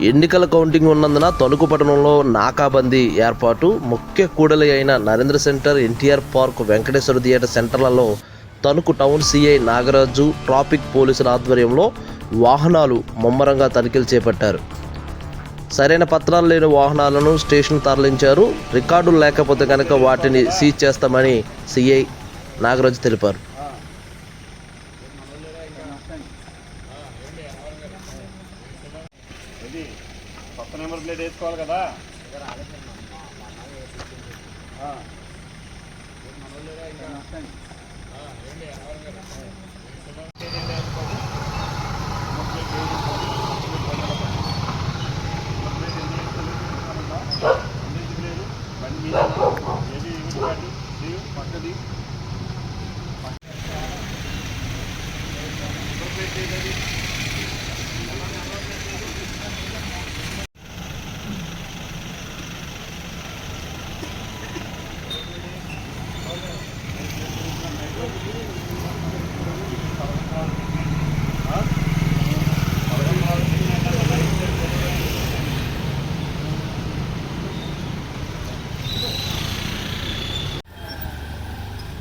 ఎన్నికల కౌంటింగ్ ఉన్నందున తణుకు పట్టణంలో నాకాబందీ ఏర్పాటు. ముఖ్య కూడలి అయిన Narendra centre NTR park Venkateswara theatre సెంటర్లలో Tanuku town CI Nagaraju traffic పోలీసుల ఆధ్వర్యంలో వాహనాలు ముమ్మరంగా తనిఖీలు చేపట్టారు. సరైన పత్రాలు లేని వాహనాలను స్టేషన్ తరలించారు. రికార్డులు లేకపోతే కనుక వాటిని సీజ్ చేస్తామని సిఐ నాగరాజు తెలిపారు. ఇది కొత్త నెంబర్ ప్లేట్ వేసుకోవాలి కదా ఆ. బండి ఏది ఇవి పక్కది ప్లేట్